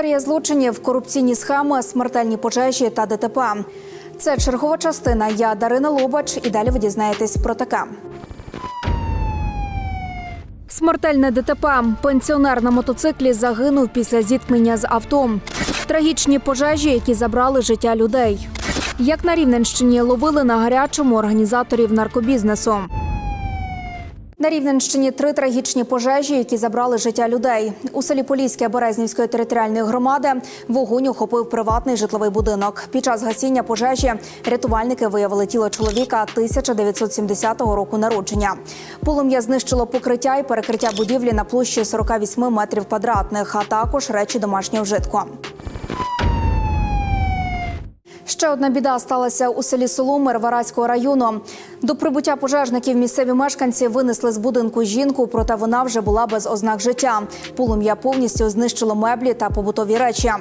Серія злочинів, корупційні схеми, смертельні пожежі та ДТП. Це чергова частина. Я Дарина Лобач. І далі ви дізнаєтесь про таке. Смертельне ДТП. Пенсіонер на мотоциклі загинув після зіткнення з авто. Трагічні пожежі, які забрали життя людей. Як на Рівненщині ловили на гарячому організаторів наркобізнесу. На Рівненщині три трагічні пожежі, які забрали життя людей. У селі Поліське Березнівської територіальної громади вогонь охопив приватний житловий будинок. Під час гасіння пожежі рятувальники виявили тіло чоловіка 1970 року народження. Полум'я знищило покриття і перекриття будівлі на площі 48 метрів квадратних, а також речі домашнього вжитку. Ще одна біда сталася у селі Соломир Вараського району. До прибуття пожежників місцеві мешканці винесли з будинку жінку, проте вона вже була без ознак життя. Полум'я повністю знищило меблі та побутові речі.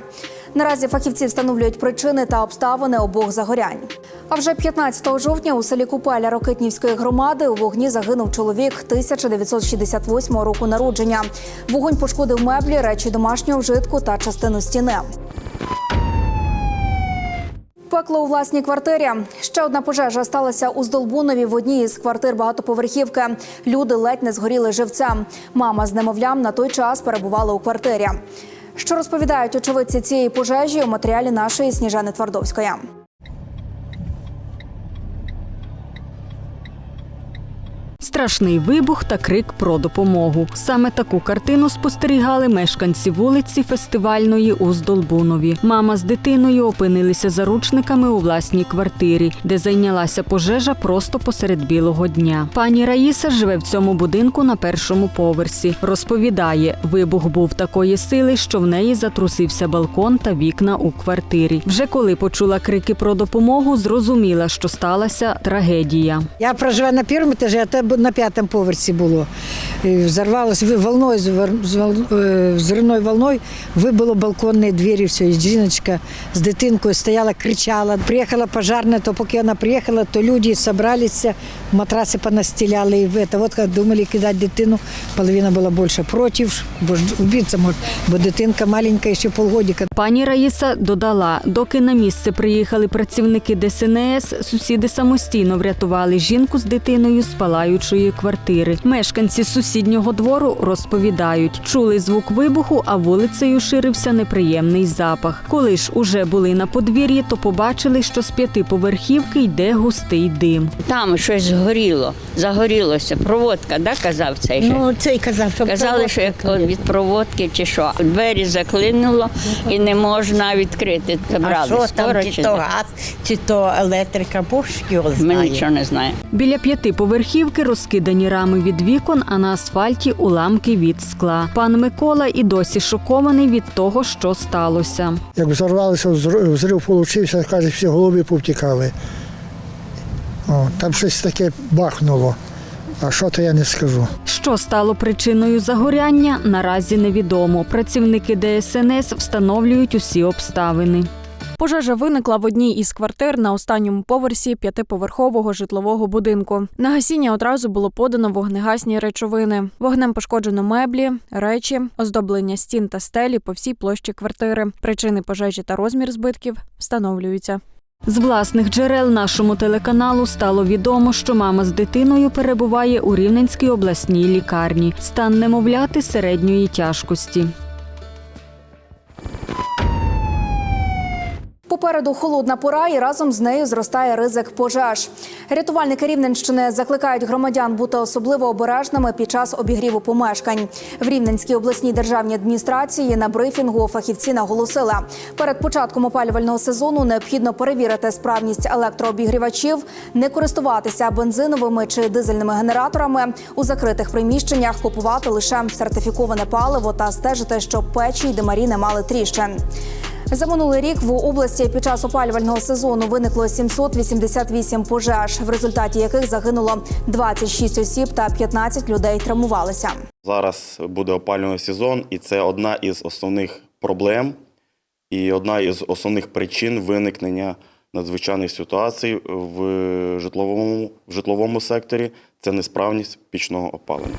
Наразі фахівці встановлюють причини та обставини обох загорянь. А вже 15 жовтня у селі Купеля Рокитнівської громади у вогні загинув чоловік 1968 року народження. Вогонь пошкодив меблі, речі домашнього вжитку та частину стіни. Пекло у власній квартирі. Ще одна пожежа сталася у Здолбунові в одній із квартир багатоповерхівки. Люди ледь не згоріли живцем. Мама з немовлям на той час перебувала у квартирі. Що розповідають очевидці цієї пожежі у матеріалі нашої Сніжани Твардовської. Страшний вибух та крик про допомогу. Саме таку картину спостерігали мешканці вулиці фестивальної у Здолбунові. Мама з дитиною опинилися заручниками у власній квартирі, де зайнялася пожежа просто посеред білого дня. Пані Раїса живе в цьому будинку на першому поверсі. Розповідає, вибух був такої сили, що в неї затрусився балкон та вікна у квартирі. Вже коли почула крики про допомогу, зрозуміла, що сталася трагедія. Я проживаю на першому етажі, а те на п'ятому поверсі було. І Взорвалось волною, звер- з вол- е, волною вибило балконні двері, все. І жіночка з дитинкою стояла, кричала. Приїхала пожарна, то поки вона приїхала, то люди зібралися, матраси понастеляли. І это. Вот думали кидати дитину, половина була більше проти, бо ж убитися може, бо дитинка маленька, ще полгодика. Пані Раїса додала, доки на місце приїхали працівники ДСНС, сусіди самостійно врятували жінку з дитиною з палаючої квартири. Мешканці сусіднього двору розповідають, чули звук вибуху, а вулицею ширився неприємний запах. Коли ж уже були на подвір'ї, то побачили, що з п'ятиповерхівки йде густий дим. Там щось згоріло, загорілося. Проводка, да, казав цей же? Ну, цей казав, що Казали, що як от від проводки чи що. Двері заклинуло і не можна відкрити. а що скоро там, чи чи то газ, чи то електрика, Бог його Ми знає. нічого не знаємо. Біля п'ятиповерхівки розкидані рами від вікон, а на асфальті уламки від скла. Пан Микола і досі шокований від того, що сталося. Як взорвалося, взр- взрив получився, каже, всі голуби повтікали. О, там щось таке бахнуло. А що то я не скажу. Що стало причиною загоряння, наразі невідомо. Працівники ДСНС встановлюють усі обставини. Пожежа виникла в одній із квартир на останньому поверсі п'ятиповерхового житлового будинку. На гасіння одразу було подано вогнегасні речовини. Вогнем пошкоджено меблі, речі, оздоблення стін та стелі по всій площі квартири. Причини пожежі та розмір збитків встановлюються. З власних джерел нашому телеканалу стало відомо, що мама з дитиною перебуває у Рівненській обласній лікарні. Стан немовляти середньої тяжкості. Попереду холодна пора і разом з нею зростає ризик пожеж. Рятувальники Рівненщини закликають громадян бути особливо обережними під час обігріву помешкань. В Рівненській обласній державній адміністрації на брифінгу фахівці наголосили, перед початком опалювального сезону необхідно перевірити справність електрообігрівачів, не користуватися бензиновими чи дизельними генераторами у закритих приміщеннях, купувати лише сертифіковане паливо та стежити, щоб печі й димарі не мали тріщин. За минулий рік в області під час опалювального сезону виникло 788 пожеж, в результаті яких загинуло 26 осіб та 15 людей травмувалися. Зараз буде опалювальний сезон, і це одна із основних проблем і одна із основних причин виникнення надзвичайних ситуацій в житловому, в житловому секторі це несправність пічного опалення.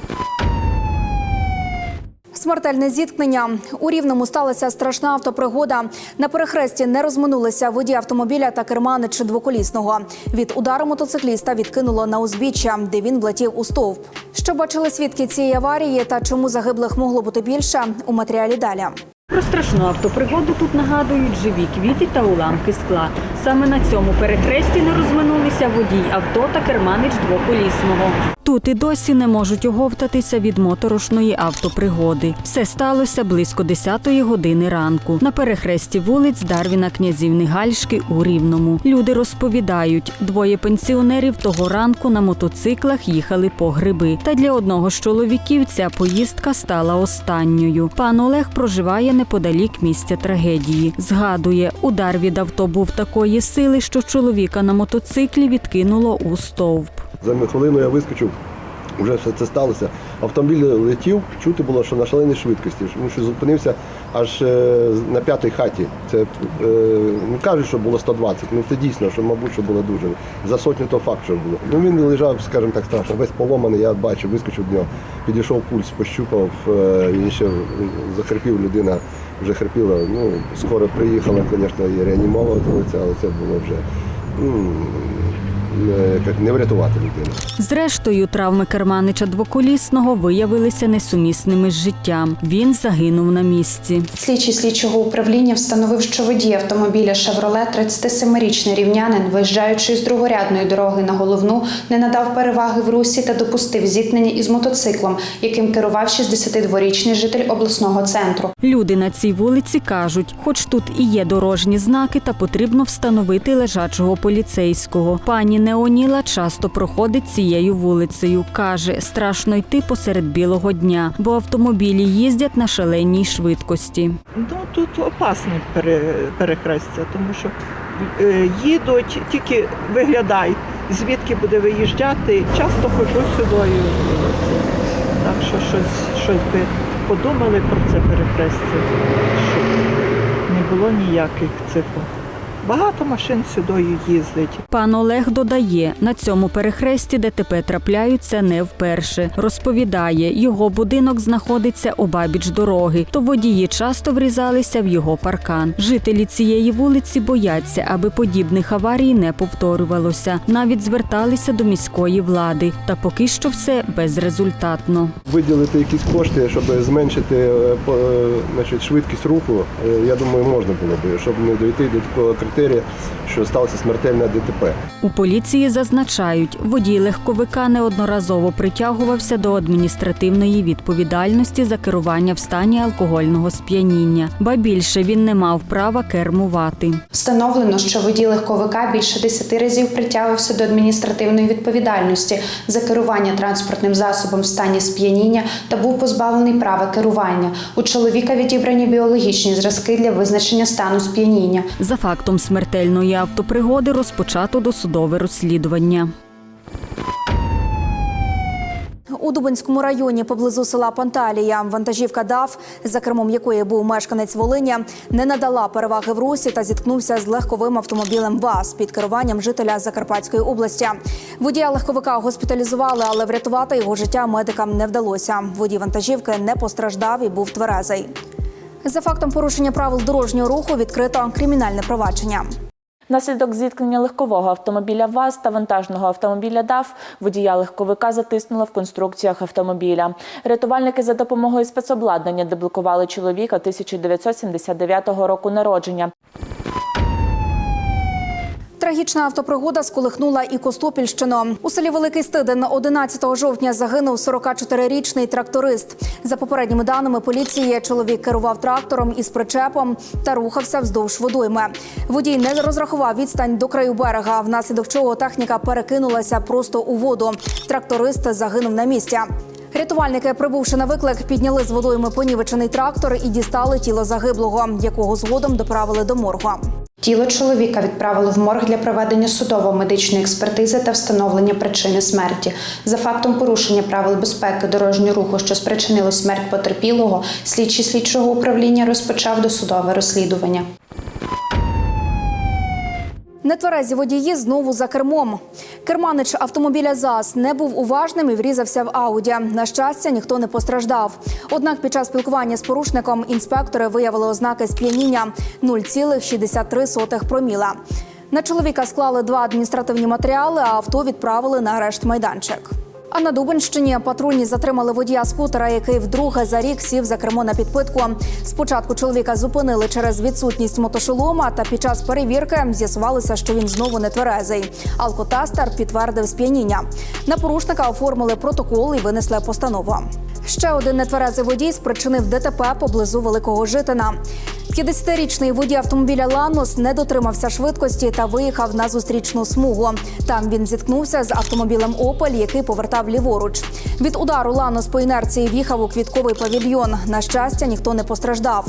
Смертельне зіткнення у рівному сталася страшна автопригода. На перехресті не розминулися водій автомобіля та керманич двоколісного. Від удару мотоцикліста відкинуло на узбіччя, де він влетів у стовп. Що бачили свідки цієї аварії та чому загиблих могло бути більше у матеріалі далі. Про страшну автопригоду тут нагадують живі квіти та уламки скла. Саме на цьому перехресті не розминулися водій авто та керманич двоколісного. Тут і досі не можуть оговтатися від моторошної автопригоди. Все сталося близько 10-ї години ранку на перехресті вулиць Дарвіна Князівни Гальшки у Рівному. Люди розповідають, двоє пенсіонерів того ранку на мотоциклах їхали по гриби. Та для одного з чоловіків ця поїздка стала останньою. Пан Олег проживає неподалік місця трагедії. Згадує, удар від авто був такої сили, що чоловіка на мотоциклі відкинуло у стовп. За хвилину я вискочив, вже все це сталося. Автомобіль летів, чути було, що на шаленій швидкості. Тому що зупинився аж е, на п'ятій хаті. Це е, не кажуть, що було 120, ну це дійсно, що, мабуть, що було дуже. За сотню то факт, що було. Ну він лежав, скажімо так, страшно, весь поломаний, я бачив, вискочив до нього, підійшов пульс, пощупав, е, він ще захрипів, людина вже хрипіла. Ну, скоро приїхала, звісно, і реанімовували, але це було вже. Не- врятувати людину. Зрештою, травми керманича двоколісного виявилися несумісними з життям. Він загинув на місці. Слідчий слідчого управління встановив, що водій автомобіля «Шевроле» 37-річний рівнянин, виїжджаючи з другорядної дороги на головну, не надав переваги в русі та допустив зіткнення із мотоциклом, яким керував 62-річний житель обласного центру. Люди на цій вулиці кажуть, хоч тут і є дорожні знаки, та потрібно встановити лежачого поліцейського. Пані Неоніла часто проходить цією вулицею. каже, страшно йти посеред білого дня, бо автомобілі їздять на шаленій швидкості. Ну тут опасне пере- перехрестя, тому що е, їдуть, тільки виглядай, звідки буде виїжджати. Часто ходжу сюди. Так що щось, щось би подумали про це перехрестя, щоб не було ніяких цифр. Багато машин сюди їздить. Пан Олег додає, на цьому перехресті ДТП трапляються не вперше. Розповідає, його будинок знаходиться обабіч дороги, то водії часто врізалися в його паркан. Жителі цієї вулиці бояться, аби подібних аварій не повторювалося. Навіть зверталися до міської влади. Та поки що все безрезультатно. Виділити якісь кошти, щоб зменшити е, по- е, значить, швидкість руху, е, я думаю, можна було б, щоб не дійти до такого критерія, що сталося смертельне ДТП. У поліції зазначають, водій легковика неодноразово притягувався до адміністративної відповідальності за керування в стані алкогольного сп'яніння. Ба більше він не мав права кермувати. Встановлено, що водій легковика більше 10 разів притягувався до адміністративної відповідальності за керування транспортним засобом в стані сп'яніння та був позбавлений права керування. У чоловіка відібрані біологічні зразки для визначення стану сп'яніння. За фактом смертельної автопригоди розпочато досудове розслідування. У Дубинському районі поблизу села Панталія вантажівка ДАФ, за кермом якої був мешканець Волиня, не надала переваги в русі та зіткнувся з легковим автомобілем ВАЗ під керуванням жителя Закарпатської області. Водія легковика госпіталізували, але врятувати його життя медикам не вдалося. Водій вантажівки не постраждав і був тверезий. За фактом порушення правил дорожнього руху відкрито кримінальне провадження. Наслідок зіткнення легкового автомобіля ВАЗ та вантажного автомобіля ДАФ водія легковика затиснуло в конструкціях автомобіля. Рятувальники за допомогою спецобладнання деблокували чоловіка 1979 року народження. Трагічна автопригода сколихнула і Костопільщину. У селі Великий Стидин 11 жовтня загинув 44-річний тракторист. За попередніми даними поліції, чоловік керував трактором із причепом та рухався вздовж водойми. Водій не розрахував відстань до краю берега, внаслідок чого техніка перекинулася просто у воду. Тракторист загинув на місці. Рятувальники, прибувши на виклик, підняли з водойми понівечений трактор і дістали тіло загиблого, якого згодом доправили до моргу. Тіло чоловіка відправили в морг для проведення судово-медичної експертизи та встановлення причини смерті. За фактом порушення правил безпеки дорожнього руху, що спричинило смерть потерпілого, слідчий слідчого управління розпочав досудове розслідування. Нетверезі водії знову за кермом. Керманич автомобіля ЗАЗ не був уважним і врізався в Ауді. На щастя, ніхто не постраждав. Однак під час спілкування з порушником інспектори виявили ознаки сп'яніння 0,63 проміла. На чоловіка склали два адміністративні матеріали, а авто відправили на арешт майданчик. А на Дубинщині патрульні затримали водія скутера, який вдруге за рік сів за кермо на підпитку. Спочатку чоловіка зупинили через відсутність мотошолома, та під час перевірки з'ясувалося, що він знову не тверезий. Алкотестер підтвердив сп'яніння. На порушника оформили протокол і винесли постанову. Ще один нетверезий водій спричинив ДТП поблизу Великого Житина. 50-річний водій автомобіля Ланос не дотримався швидкості та виїхав на зустрічну смугу. Там він зіткнувся з автомобілем Опель, який повертав ліворуч. Від удару Ланос по інерції в'їхав у квітковий павільйон. На щастя, ніхто не постраждав.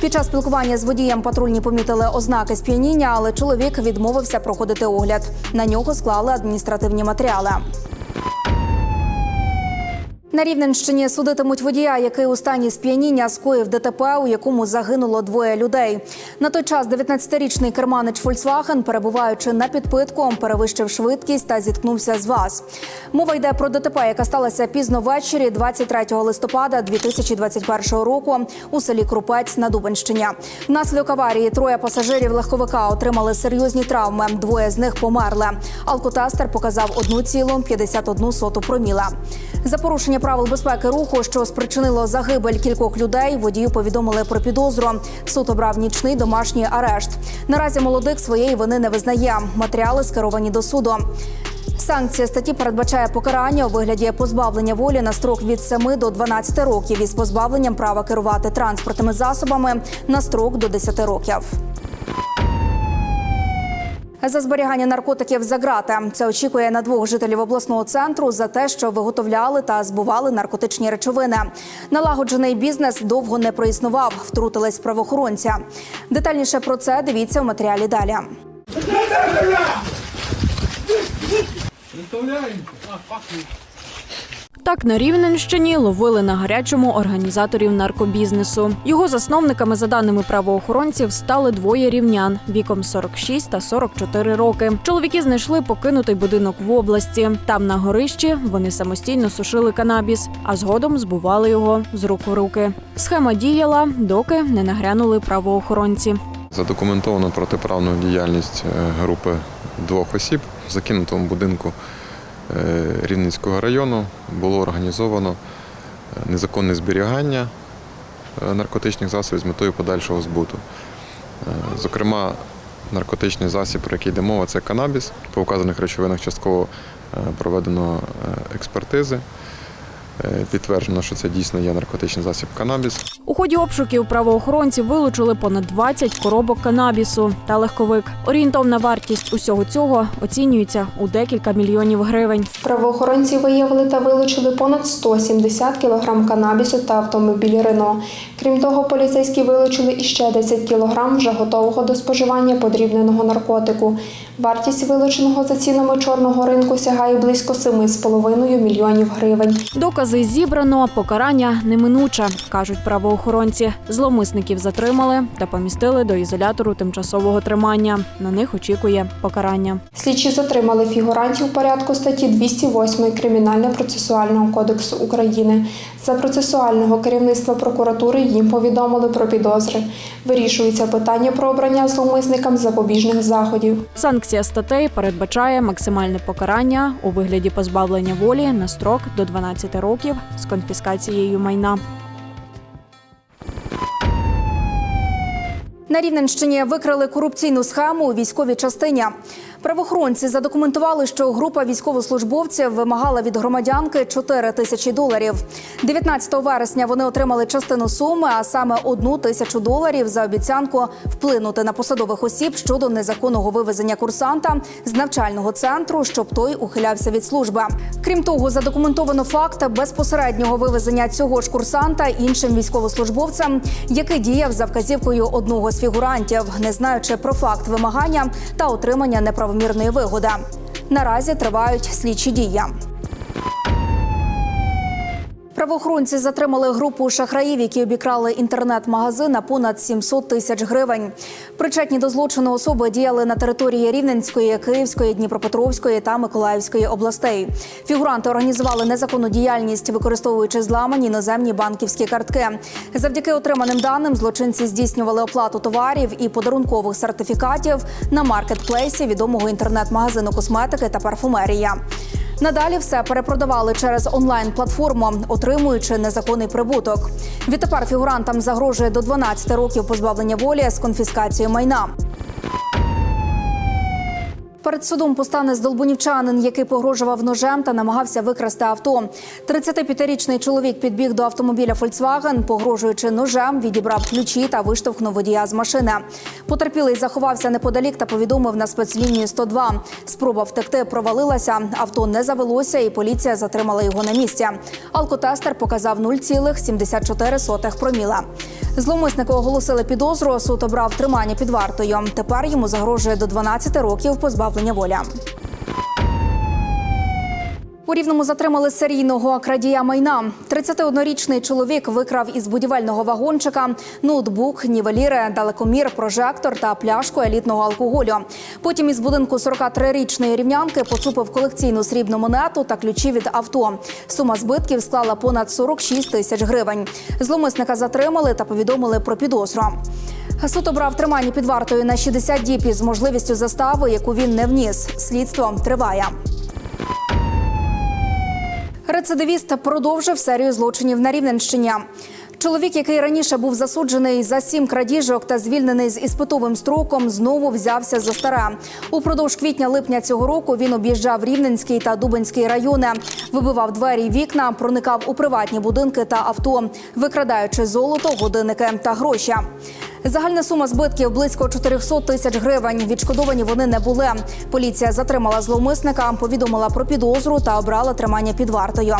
Під час спілкування з водієм патрульні помітили ознаки сп'яніння, але чоловік відмовився проходити огляд. На нього склали адміністративні матеріали. На Рівненщині судитимуть водія, який у стані сп'яніння скоїв ДТП, у якому загинуло двоє людей. На той час 19-річний керманич Фольксваген, перебуваючи на підпитку, перевищив швидкість та зіткнувся з ВАЗ. Мова йде про ДТП, яка сталася пізно ввечері 23 листопада 2021 року у селі Крупець на Дубенщині. Внаслідок аварії троє пасажирів легковика отримали серйозні травми. Двоє з них померли. Алкотестер показав 1,51 проміла. За порушення правил безпеки руху, що спричинило загибель кількох людей, водію повідомили про підозру. Суд обрав нічний домашній арешт. Наразі молодик своєї вини не визнає. Матеріали скеровані до суду. Санкція статті передбачає покарання у вигляді позбавлення волі на строк від 7 до 12 років із позбавленням права керувати транспортними засобами на строк до 10 років. За зберігання наркотиків за грати це очікує на двох жителів обласного центру за те, що виготовляли та збували наркотичні речовини. Налагоджений бізнес довго не проіснував, втрутились правоохоронці. Детальніше про це дивіться в матеріалі далі. Так на Рівненщині ловили на гарячому організаторів наркобізнесу. Його засновниками, за даними правоохоронців, стали двоє рівнян віком 46 та 44 роки. Чоловіки знайшли покинутий будинок в області. Там на горищі вони самостійно сушили канабіс, а згодом збували його з рук в руки. Схема діяла, доки не нагрянули правоохоронці. Задокументовано протиправну діяльність е, групи двох осіб в закинутому будинку Рівненського району було організовано е, незаконне зберігання е, наркотичних засобів з метою подальшого збуту. Е, Зокрема, наркотичний засіб, про який йде мова, це канабіс. По вказаних речовинах частково е, проведено е, експертизи. Е, Підтверджено, що це дійсно є наркотичний засіб канабіс. У ході обшуків правоохоронці вилучили понад 20 коробок канабісу та легковик. Орієнтовна вартість усього цього оцінюється у декілька мільйонів гривень. Правоохоронці виявили та вилучили понад 170 кг канабісу та автомобіль Рено. Крім того, поліцейські вилучили іще 10 кг вже готового до споживання подрібненого наркотику. Вартість вилученого за цінами чорного ринку сягає близько 7,5 мільйонів гривень. Докази зібрано, покарання неминуче, кажуть правоохоронці. Зловмисників затримали та помістили до ізолятору тимчасового тримання. На них очікує покарання. Слідчі затримали фігурантів порядку статті 208 Кримінально-процесуального кодексу України. За процесуального керівництва прокуратури їм повідомили про підозри. Вирішується питання про обрання зловмисникам запобіжних заходів. Санкція статей передбачає максимальне покарання у вигляді позбавлення волі на строк до 12 років з конфіскацією майна. На Рівненщині викрили корупційну схему у військовій частині. Правоохоронці задокументували, що група військовослужбовців вимагала від громадянки 4 тисячі доларів. 19 вересня вони отримали частину суми, а саме одну тисячу доларів за обіцянку вплинути на посадових осіб щодо незаконного вивезення курсанта з навчального центру, щоб той ухилявся від служби. Крім того, задокументовано факт безпосереднього вивезення цього ж курсанта іншим військовослужбовцям, який діяв за вказівкою одного з фігурантів, не знаючи про факт вимагання та отримання неправомірної вигоди. Наразі тривають слідчі дії. Правоохоронці затримали групу шахраїв, які обікрали інтернет-магазин на понад 700 тисяч гривень. Причетні до злочину особи діяли на території Рівненської, Київської, Дніпропетровської та Миколаївської областей. Фігуранти організували незаконну діяльність, використовуючи зламані іноземні банківські картки. Завдяки отриманим даним злочинці здійснювали оплату товарів і подарункових сертифікатів на маркетплейсі відомого інтернет-магазину косметики та парфумерія. Надалі все перепродавали через онлайн-платформу, отримуючи незаконний прибуток. Відтепер фігурантам загрожує до 12 років позбавлення волі з конфіскацією майна. Перед судом постане здолбунівчанин, який погрожував ножем та намагався викрасти авто. 35-річний чоловік підбіг до автомобіля Volkswagen, погрожуючи ножем, відібрав ключі та виштовхнув водія з машини. Потерпілий заховався неподалік та повідомив на спецлінію 102. Спроба втекти провалилася, авто не завелося, і поліція затримала його на місці. Алкотестер показав 0,74 проміла. Зловмиснику оголосили підозру. Суд обрав тримання під вартою. Тепер йому загрожує до 12 років позбавлення волі. У Рівному затримали серійного крадія майна. 31-річний чоловік викрав із будівельного вагончика ноутбук, нівеліри, далекомір, прожектор та пляшку елітного алкоголю. Потім із будинку 43-річної рівнянки поцупив колекційну срібну монету та ключі від авто. Сума збитків склала понад 46 тисяч гривень. Зломисника затримали та повідомили про підозру. Суд обрав тримання під вартою на 60 діб із можливістю застави, яку він не вніс. Слідство триває. Рецидивіст продовжив серію злочинів на Рівненщині. Чоловік, який раніше був засуджений за сім крадіжок та звільнений з іспитовим строком, знову взявся за старе. Упродовж квітня-липня цього року він об'їжджав Рівненський та Дубинський райони, вибивав двері й вікна, проникав у приватні будинки та авто, викрадаючи золото, годинники та гроші. Загальна сума збитків близько 400 тисяч гривень. Відшкодовані вони не були. Поліція затримала зловмисника, повідомила про підозру та обрала тримання під вартою.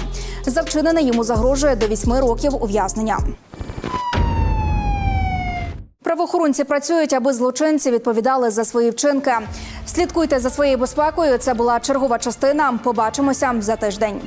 За вчинене йому загрожує до 8 років ув'язнення. Правоохоронці працюють, аби злочинці відповідали за свої вчинки. Слідкуйте за своєю безпекою. Це була чергова частина. Побачимося за тиждень.